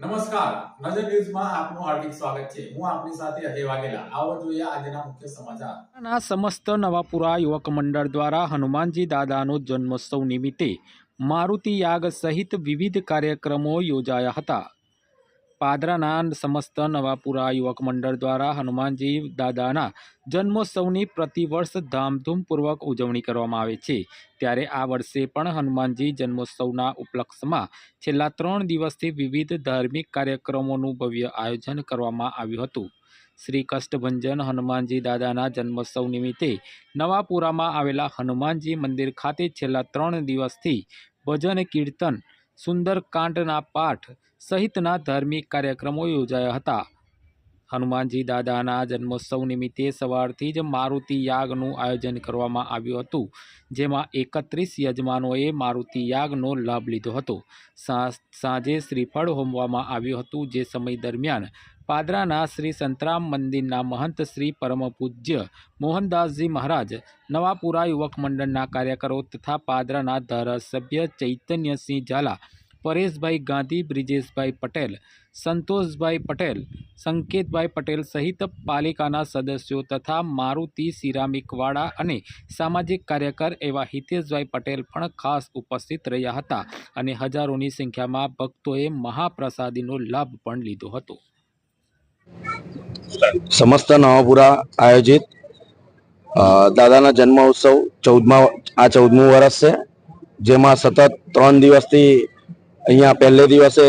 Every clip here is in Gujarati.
નમસ્કાર. નજર ન્યૂઝમાં આપનું હાર્દિક સ્વાગત છે. હું આપની સાથે અજય વાઘેલા. આવો જોઈએ આજના મુખ્ય સમાચાર. ના સમસ્ત નવાપુરા યુવક મંડળ દ્વારા હનુમાનજી દાદાનો જન્મોત્સવ નિમિત્તે મારુતિ યાગ સહિત વિવિધ કાર્યક્રમો યોજાયા હતા. પાદરાના સમસ્ત નવાપુરા યુવક મંડળ દ્વારા હનુમાનજી દાદાના જન્મોત્સવની પ્રતિવર્ષ ધામધૂમપૂર્વક ઉજવણી કરવામાં આવે છે. ત્યારે આ વર્ષે પણ હનુમાનજી જન્મોત્સવના ઉપલક્ષમાં છેલ્લા ત્રણ દિવસથી વિવિધ ધાર્મિક કાર્યક્રમોનું ભવ્ય આયોજન કરવામાં આવ્યું હતું. શ્રી કષ્ટભંજન હનુમાનજી દાદાના જન્મોત્સવ નિમિત્તે નવાપુરામાં આવેલા હનુમાનજી મંદિર ખાતે છેલ્લા ત્રણ દિવસથી ભજન કીર્તન સુંદરકાંડના પાઠ સહિતના ધાર્મિક કાર્યક્રમો યોજાયા હતા. હનુમાનજી દાદાના જન્મોત્સવ નિમિત્તે સવારથી જ મારુતિ યાગનું આયોજન કરવામાં આવ્યું હતું, જેમાં એકત્રીસ યજમાનોએ મારુતિ યાગનો લાભ લીધો હતો. સાંજે શ્રીફળ હોમવામાં આવ્યું હતું, જે સમય દરમિયાન પાદરાના શ્રી સંતરામ મંદિરના મહંત શ્રી પરમ પૂજ્ય મોહનદાસજી મહારાજ, નવાપુરા યુવક મંડળના કાર્યકરો તથા પાદરાના ધારાસભ્ય ચૈતન્યસિંહ ઝાલા પરેશભાઈ ગાંધી, બ્રિજેશભાઈ પટેલ, સંતોષભાઈ પટેલ, સંકેતભાઈ પટેલ સહિત પાલિકાના સદસ્યો તથા મારુતિ સિરામિકવાળા અને સામાજિક કાર્યકર એવા હિતેશભાઈ પટેલ પણ ખાસ ઉપસ્થિત રહ્યા હતા અને હજારોની સંખ્યામાં ભક્તોએ મહાપ્રસાદીનો લાભ પણ લીધો હતો. સમસ્ત નવાપુરા આયોજિત દાદાના જન્મ ઉત્સવ ચૌદમા, આ ચૌદમું વર્ષ છે, જેમાં સતત ત્રણ દિવસથી અહીંયા પહેલે દિવસે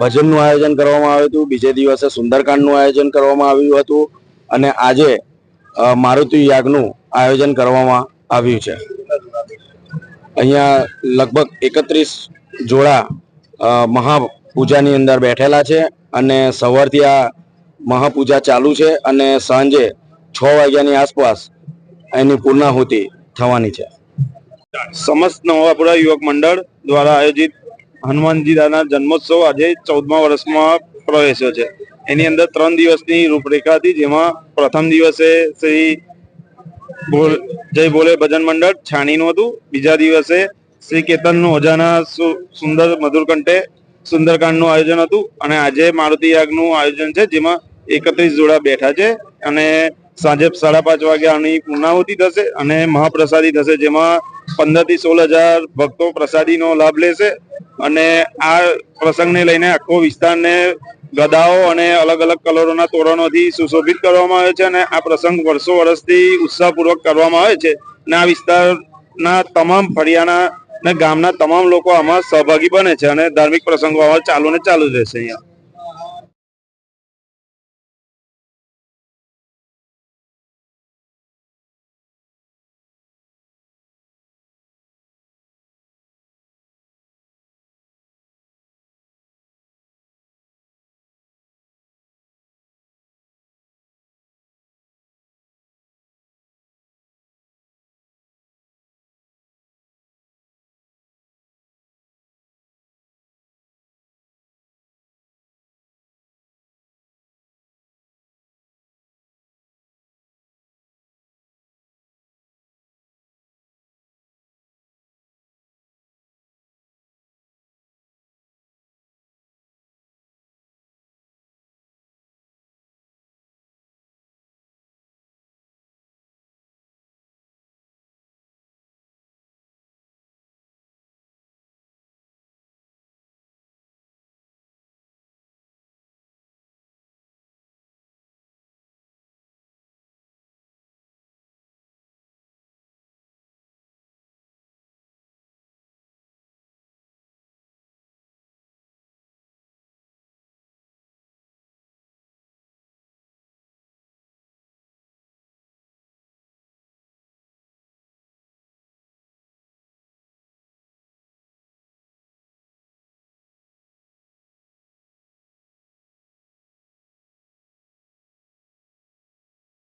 ભજનનું આયોજન કરવામાં આવ્યું હતું. બીજે દિવસે સુંદરકાંડનું આયોજન કરવામાં આવ્યું હતું. અને આજે મારુતિ યાગનું આયોજન કરવામાં આવ્યું છે. અહીંયા લગભગ એકત્રીસ જોડા મહાપૂજાની અંદર બેઠેલા છે અને સવારથી આ મહાપૂજા ચાલુ છે અને સાંજે છ વાગ્યાની આસપાસ એની પૂર્ણાહુતિ થવાની છે. સમસ્ત નવાપુરા યુવક મંડળ દ્વારા આયોજિત હનુમાનજી દાદાના જન્મોત્સવ આજે ચૌદમા વર્ષમાં પ્રવેશ્યો છે. એની અંદર ત્રણ દિવસની રૂપરેખા હતી, જેમાં પ્રથમ દિવસે શ્રી જય બોલે ભજન મંડળ છાણીનું હતું. બીજા દિવસે શ્રી કેતનનું ઓજાના સુંદર મધુરકંઠે સુંદરકાંડનું આયોજન હતું. અને આજે મારુતિ યાગનું આયોજન છે, જેમાં એકત્રીસ જોડા બેઠા છે. અને સાંજે સાડા પાંચ વાગ્યાની પૂર્ણાહુતિ થશે અને મહાપ્રસાદી થશે, જેમાં પંદરથી સોળ હજાર ભક્તો પ્રસાદીનો લાભ લેશે અને આ પ્રસંગને લઈને આખો વિસ્તારને ગદાઓ અને અલગ અલગ કલરોના તોરણોથી સુશોભિત કરવામાં આવે છે અને આ પ્રસંગ વર્ષો વર્ષથી ઉત્સાહપૂર્વક કરવામાં આવે છે અને આ વિસ્તારના તમામ ફળિયાના અને ગામના તમામ લોકો આમાં સહભાગી બને છે અને ધાર્મિક પ્રસંગો આમાં ચાલુ ને ચાલુ રહેશે અહીંયા.